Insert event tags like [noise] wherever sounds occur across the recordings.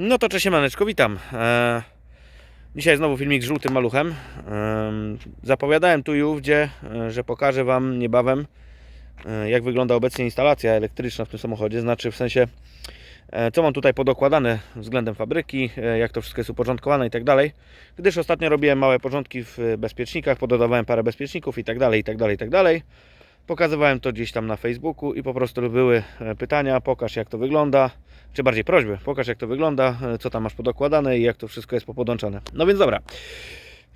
No to cześć Maneczko, witam. E, dzisiaj znowu filmik z żółtym maluchem. E, zapowiadałem tu i ówdzie, e, że pokażę Wam niebawem e, jak wygląda obecnie instalacja elektryczna w tym samochodzie, znaczy w sensie e, co mam tutaj podokładane względem fabryki, e, jak to wszystko jest uporządkowane i tak dalej. Gdyż ostatnio robiłem małe porządki w e, bezpiecznikach, pododawałem parę bezpieczników i tak dalej, i tak dalej, i tak dalej. Pokazywałem to gdzieś tam na Facebooku i po prostu były e, pytania, pokaż jak to wygląda, czy bardziej prośby, pokaż jak to wygląda, e, co tam masz podokładane i jak to wszystko jest popodłączone. No więc dobra,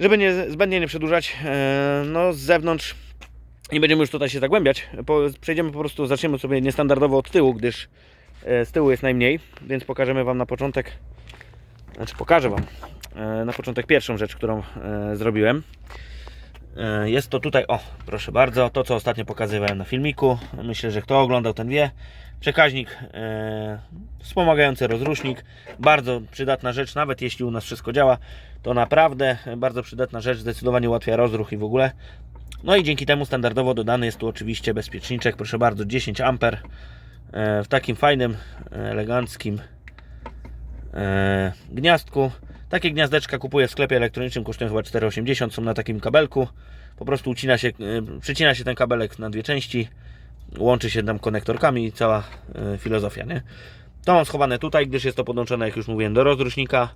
żeby nie, zbędnie nie przedłużać, e, no z zewnątrz nie będziemy już tutaj się zagłębiać, przejdziemy po prostu, zaczniemy sobie niestandardowo od tyłu, gdyż z tyłu jest najmniej, więc pokażemy Wam na początek, znaczy pokażę Wam na początek pierwszą rzecz, którą zrobiłem. E, Jest to tutaj, o proszę bardzo, to co ostatnio pokazywałem na filmiku. Myślę, że kto oglądał ten wie. Przekaźnik e, wspomagający rozrusznik. Bardzo przydatna rzecz, nawet jeśli u nas wszystko działa, to naprawdę bardzo przydatna rzecz, zdecydowanie ułatwia rozruch i w ogóle. No i dzięki temu standardowo dodany jest tu oczywiście bezpieczniczek, proszę bardzo, 10 A e, w takim fajnym, eleganckim e, gniazdku. Takie gniazdeczka kupuję w sklepie elektronicznym, kosztują chyba 4,80, są na takim kabelku. Po prostu ucina się, e, przycina się ten kabelek na dwie części, łączy się tam konektorkami i cała e, filozofia, nie? To mam schowane tutaj, gdyż jest to podłączone, jak już mówiłem, do rozrusznika.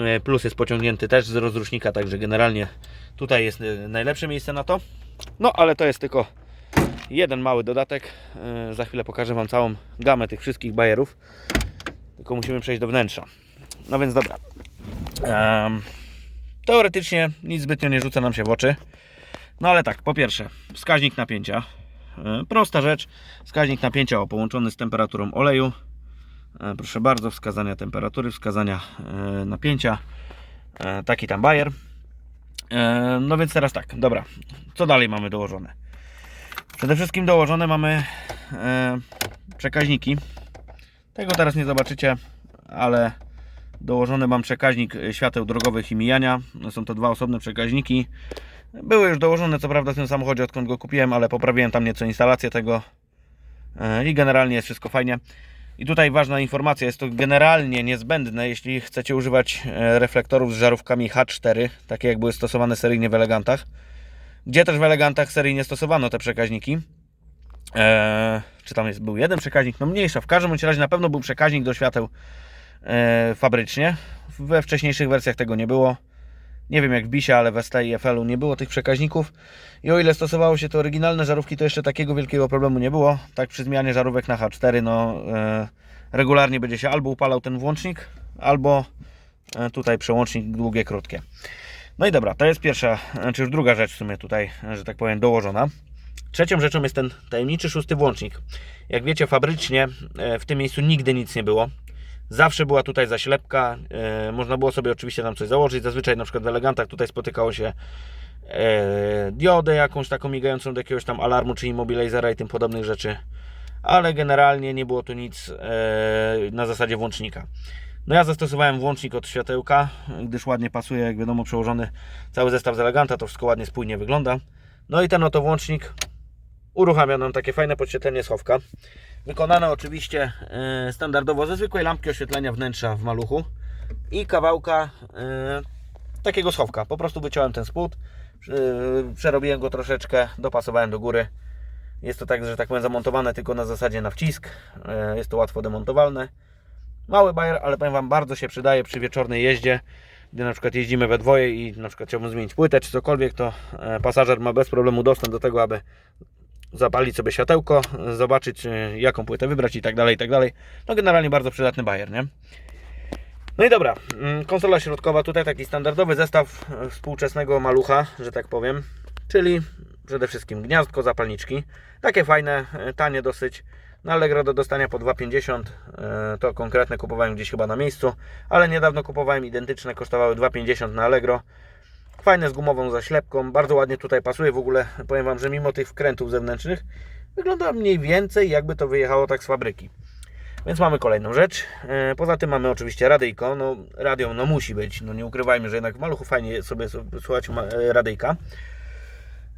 E, Plus jest pociągnięty też z rozrusznika, także generalnie tutaj jest najlepsze miejsce na to. No, ale to jest tylko jeden mały dodatek. Za chwilę pokażę Wam całą gamę tych wszystkich bajerów. Tylko musimy przejść do wnętrza. No więc dobra. Em, teoretycznie nic zbytnio nie rzuca nam się w oczy. No ale tak, po pierwsze, wskaźnik napięcia. E, prosta rzecz. Wskaźnik napięcia o, połączony z temperaturą oleju. E, proszę bardzo, wskazania temperatury, wskazania e, napięcia. Taki tam bajer. No więc teraz tak, dobra. Co dalej mamy dołożone? Przede wszystkim dołożone mamy przekaźniki. Tego teraz nie zobaczycie, ale dołożony mam przekaźnik e, świateł drogowych i mijania. Są to dwa osobne przekaźniki. Były już dołożone, co prawda, w tym samochodzie, odkąd go kupiłem, ale poprawiłem tam nieco instalację tego E, i generalnie jest wszystko fajnie. I tutaj ważna informacja, jest to generalnie niezbędne, jeśli chcecie używać e, reflektorów z żarówkami H4, takie jak były stosowane seryjnie w Elegantach, gdzie też w Elegantach seryjnie stosowano te przekaźniki. Eee, czy tam jest, był jeden przekaźnik? No mniejsza. W każdym razie na pewno był przekaźnik do świateł fabrycznie. We wcześniejszych wersjach tego nie było. Nie wiem jak w Bisie, ale w ST i FL-u nie było tych przekaźników. I o ile stosowało się te oryginalne żarówki, to jeszcze takiego wielkiego problemu nie było. Tak przy zmianie żarówek na H4, no e, regularnie będzie się albo upalał ten włącznik, albo e, tutaj przełącznik długie, krótkie. No i dobra, to jest pierwsza, czy już druga rzecz w sumie tutaj, że tak powiem, dołożona. Trzecią rzeczą jest ten tajemniczy szósty włącznik. Jak wiecie, fabrycznie e, w tym miejscu nigdy nic nie było. Zawsze była tutaj zaślepka. E, można było sobie oczywiście tam coś założyć. Zazwyczaj na przykład w elegantach tutaj spotykało się e, diodę jakąś taką migającą do jakiegoś tam alarmu, czy immobilizera i tym podobnych rzeczy. Ale generalnie nie było tu nic e, na zasadzie włącznika. No ja zastosowałem włącznik od światełka, gdyż ładnie pasuje, jak wiadomo, przełożony cały zestaw z Eleganta, to wszystko ładnie, spójnie wygląda. No i ten oto włącznik uruchamia nam takie fajne podświetlenie schowka. Wykonane oczywiście e, standardowo ze zwykłej lampki oświetlenia wnętrza w maluchu i kawałka e, takiego schowka. Po prostu wyciąłem ten spód, przerobiłem go troszeczkę, dopasowałem do góry. Jest to tak, że tak powiem zamontowane tylko na zasadzie na wcisk. E, jest to łatwo demontowalne. Mały bajer, ale powiem Wam, bardzo się przydaje przy wieczornej jeździe. Gdy na przykład jeździmy we dwoje i na przykład chciałbym zmienić płytę czy cokolwiek, to pasażer ma bez problemu dostęp do tego, aby zapalić sobie światełko, zobaczyć e, jaką płytę wybrać i tak dalej, i tak dalej. No generalnie bardzo przydatny bajer, nie? No i dobra, mm, konsola środkowa, tutaj taki standardowy zestaw e, współczesnego malucha, że tak powiem, czyli przede wszystkim gniazdko, zapalniczki, takie fajne, e, tanie dosyć, na Allegro do dostania po 2,50, e, to konkretne kupowałem gdzieś chyba na miejscu, ale niedawno kupowałem identyczne, kosztowały 2,50 na Allegro, Fajne z gumową zaślepką, bardzo ładnie tutaj pasuje. W ogóle powiem Wam, że mimo tych wkrętów zewnętrznych wygląda mniej więcej jakby to wyjechało tak z fabryki. Więc mamy kolejną rzecz. E, Poza tym mamy oczywiście radyjko. No, radio no musi być, no nie ukrywajmy, że jednak w maluchu fajnie sobie, słuchać e, radyjka.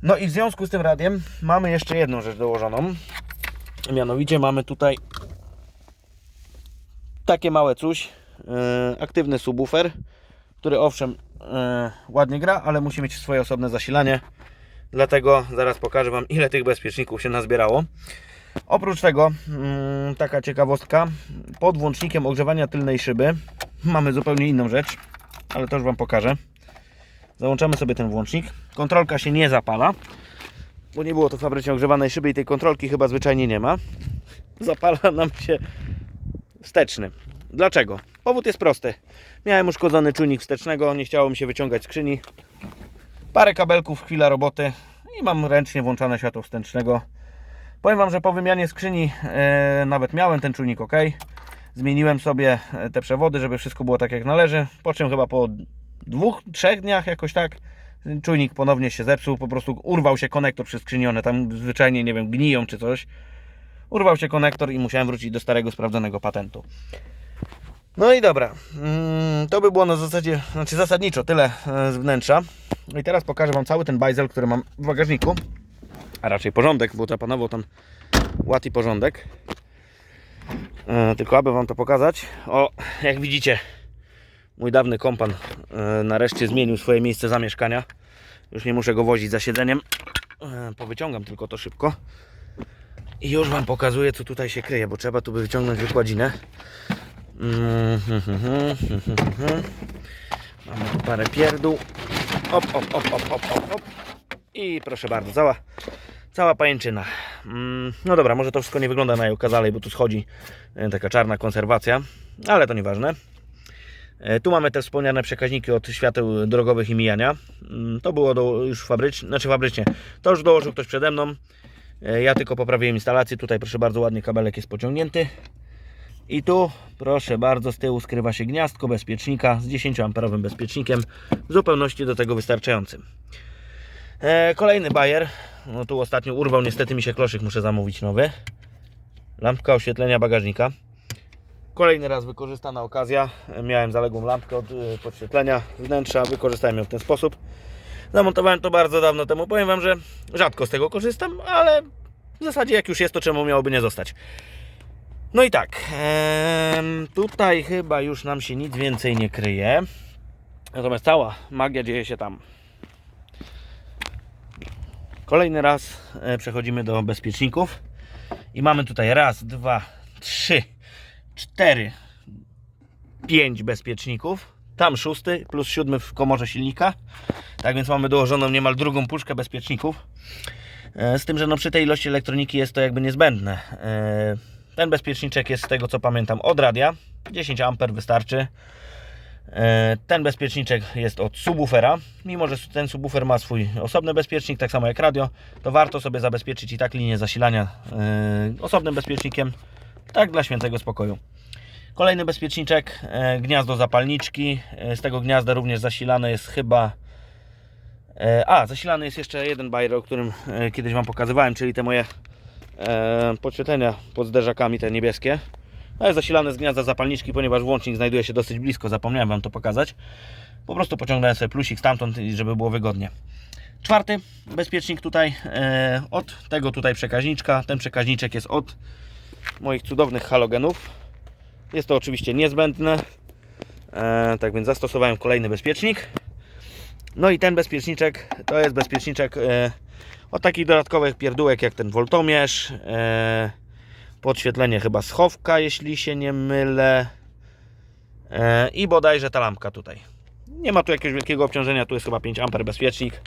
No i w związku z tym radiem mamy jeszcze jedną rzecz dołożoną. Mianowicie mamy tutaj takie małe coś, e, aktywny subwoofer, który owszem ładnie gra, ale musi mieć swoje osobne zasilanie. Dlatego zaraz pokażę Wam, ile tych bezpieczników się nazbierało. Oprócz tego, mm, taka ciekawostka, pod włącznikiem ogrzewania tylnej szyby mamy zupełnie inną rzecz, ale to już Wam pokażę. Załączamy sobie ten włącznik. Kontrolka się nie zapala, bo nie było to fabrycznie ogrzewanej szyby i tej kontrolki chyba zwyczajnie nie ma. Zapala nam się wsteczny. Dlaczego? Powód jest prosty. Miałem uszkodzony czujnik wstecznego, nie chciało mi się wyciągać skrzyni. Parę kabelków, chwila roboty i mam ręcznie włączane światło wstecznego. Powiem Wam, że po wymianie skrzyni e, nawet miałem ten czujnik ok. Zmieniłem sobie e, te przewody, żeby wszystko było tak jak należy. Po czym chyba po dwóch, trzech dniach jakoś tak czujnik ponownie się zepsuł. Po prostu urwał się konektor przy skrzyni. One tam zwyczajnie, nie wiem, gniją czy coś. Urwał się konektor i musiałem wrócić do starego, sprawdzonego patentu. No i dobra, mm, to by było na zasadzie, znaczy zasadniczo tyle e, z wnętrza. I teraz pokażę Wam cały ten bajzel, który mam w bagażniku, a raczej porządek, bo zapanował tam ład i porządek. E, tylko aby Wam to pokazać, o, jak widzicie, mój dawny kompan e, nareszcie zmienił swoje miejsce zamieszkania. Już nie muszę go wozić za siedzeniem, powyciągam tylko to szybko. I już Wam pokazuję, co tutaj się kryje, bo trzeba tu by wyciągnąć wykładzinę. Mm, hmm, hmm, hmm. Mamy tu parę pierdół. Op, op, op, op, op, op, op. I proszę bardzo, cała, cała pajęczyna. Mm, No dobra, może to wszystko nie wygląda najokazalej, bo tu schodzi e, taka czarna konserwacja, ale to nieważne. E, Tu mamy te wspomniane przekaźniki od świateł drogowych i mijania. Mm, To było do, już fabrycznie, znaczy fabrycznie. To już dołożył ktoś przede mną. E, Ja tylko poprawiłem instalację. Tutaj proszę bardzo ładnie kabelek jest pociągnięty. I tu proszę bardzo z tyłu skrywa się gniazdko bezpiecznika z 10 amperowym bezpiecznikiem w zupełności do tego wystarczającym. E, kolejny bajer. No tu ostatnio urwał niestety mi się kloszyk, muszę zamówić nowy. Lampka oświetlenia bagażnika. Kolejny raz wykorzystana okazja. E, Miałem zaległą lampkę od podświetlenia wnętrza, wykorzystałem ją w ten sposób. Zamontowałem to bardzo dawno temu. Powiem Wam, że rzadko z tego korzystam, ale w zasadzie jak już jest, to czemu miałoby nie zostać. No i tak, tutaj chyba już nam się nic więcej nie kryje. Natomiast cała magia dzieje się tam. Kolejny raz e, przechodzimy do bezpieczników. I mamy tutaj raz, dwa, trzy, cztery, pięć bezpieczników. Tam szósty plus siódmy w komorze silnika. Tak więc mamy dołożoną niemal drugą puszkę bezpieczników. E, Z tym, że no przy tej ilości elektroniki jest to jakby niezbędne. E, Ten bezpieczniczek jest z tego co pamiętam od radia. 10 A wystarczy. E, Ten bezpieczniczek jest od subwoofera. Mimo, że ten subwoofer ma swój osobny bezpiecznik, tak samo jak radio, to warto sobie zabezpieczyć i tak linię zasilania osobnym bezpiecznikiem. Tak dla świętego spokoju. Kolejny bezpieczniczek, e, gniazdo zapalniczki. E, Z tego gniazda również zasilane jest chyba E, A, zasilany jest jeszcze jeden bajer, o którym kiedyś Wam pokazywałem, czyli te moje podświetlenia pod zderzakami, te niebieskie. No jest zasilane z gniazda zapalniczki, ponieważ włącznik znajduje się dosyć blisko, zapomniałem Wam to pokazać. Po prostu pociągnąłem sobie plusik stamtąd, żeby było wygodnie. Czwarty bezpiecznik tutaj od tego tutaj przekaźniczka. Ten przekaźniczek jest od moich cudownych halogenów. Jest to oczywiście niezbędne. E, tak więc zastosowałem kolejny bezpiecznik. No i ten bezpieczniczek to jest bezpieczniczek e, od takich dodatkowych pierdółek jak ten woltomierz, e, podświetlenie chyba schowka, jeśli się nie mylę i bodajże ta lampka tutaj. Nie ma tu jakiegoś wielkiego obciążenia, tu jest chyba 5 A bezpiecznik.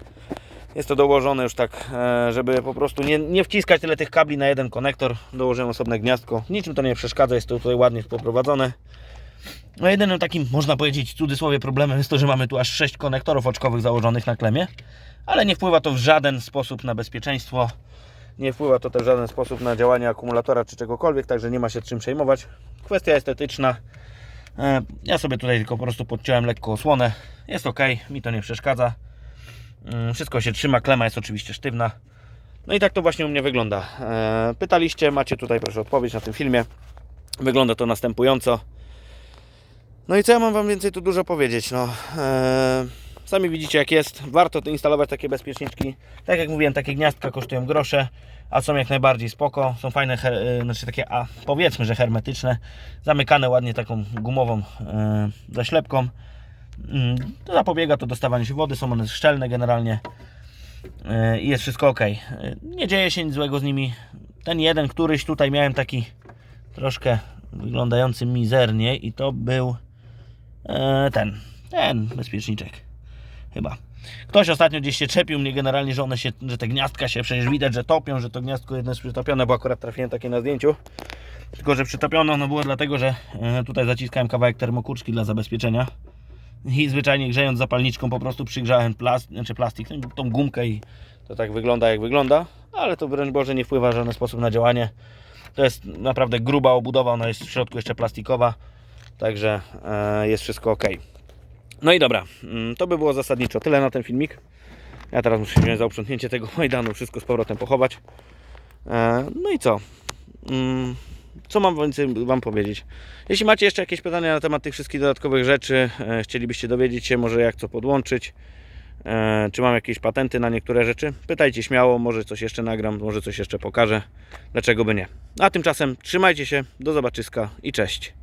Jest to dołożone już tak, e, żeby po prostu nie, nie wciskać tyle tych kabli na jeden konektor. Dołożyłem osobne gniazdko. Niczym to nie przeszkadza, jest to tutaj ładnie poprowadzone. No jedynym takim, można powiedzieć w cudzysłowie problemem jest to, że mamy tu aż 6 konektorów oczkowych założonych na klemie, ale nie wpływa to w żaden sposób na bezpieczeństwo. Nie wpływa to też w żaden sposób na działanie akumulatora czy czegokolwiek, także nie ma się czym przejmować. Kwestia estetyczna. E, Ja sobie tutaj tylko po prostu podciąłem lekko osłonę. Jest ok, mi to nie przeszkadza. Mm, Wszystko się trzyma, klema jest oczywiście sztywna. No i tak to właśnie u mnie wygląda. E, Pytaliście, macie tutaj proszę odpowiedź na tym filmie. Wygląda to następująco. No i co ja mam Wam więcej tu dużo powiedzieć? No, e, sami widzicie jak jest. Warto instalować takie bezpieczniczki. Tak jak mówiłem, takie gniazdka kosztują grosze. a są jak najbardziej spoko. Są fajne, y, znaczy takie, a powiedzmy, że hermetyczne, zamykane ładnie taką gumową zaślepką. Mm, To zapobiega to dostawaniu się wody, są one szczelne generalnie y, i jest wszystko ok. Y, Nie dzieje się nic złego z nimi. Ten jeden, któryś tutaj miałem taki troszkę wyglądający mizernie i to był e, ten, ten bezpieczniczek chyba. Ktoś ostatnio gdzieś się czepił mnie generalnie, że one się, że te gniazdka się przecież widać, że topią, że to gniazdko jedno jest przytopione, bo akurat trafiłem takie na zdjęciu. Tylko, że przytopiono ono było dlatego, że e, tutaj zaciskałem kawałek termokurczki dla zabezpieczenia i zwyczajnie grzejąc zapalniczką po prostu przygrzałem plast, znaczy plastik, no, tą gumkę i to tak wygląda jak wygląda, ale to wręcz Boże nie wpływa w żaden sposób na działanie. To jest naprawdę gruba obudowa, ona jest w środku jeszcze plastikowa, także e, jest wszystko ok. No i dobra, mm, to by było zasadniczo tyle na ten filmik. Ja teraz muszę wziąć za uprzątnięcie tego [laughs] Majdanu, wszystko z powrotem pochować. E, No i co? Co mam więcej Wam powiedzieć? Jeśli macie jeszcze jakieś pytania na temat tych wszystkich dodatkowych rzeczy, e, chcielibyście dowiedzieć się może jak co podłączyć, e, czy mam jakieś patenty na niektóre rzeczy, pytajcie śmiało, może coś jeszcze nagram, może coś jeszcze pokażę, dlaczego by nie. A tymczasem trzymajcie się, do zobaczyska i cześć.